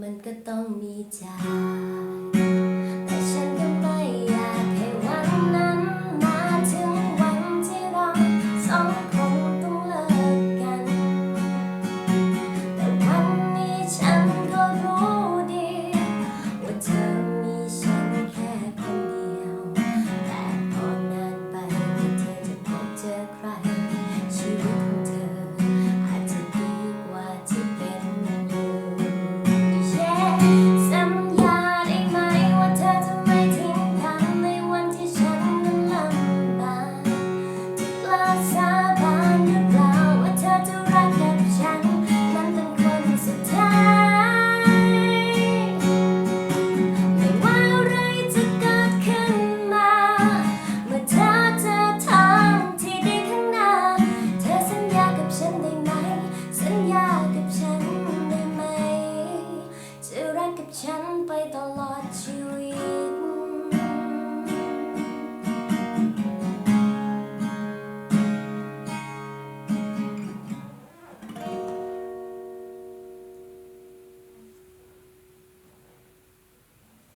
มันก็ต้องมีใจ ฉันไปตลอดชีวิต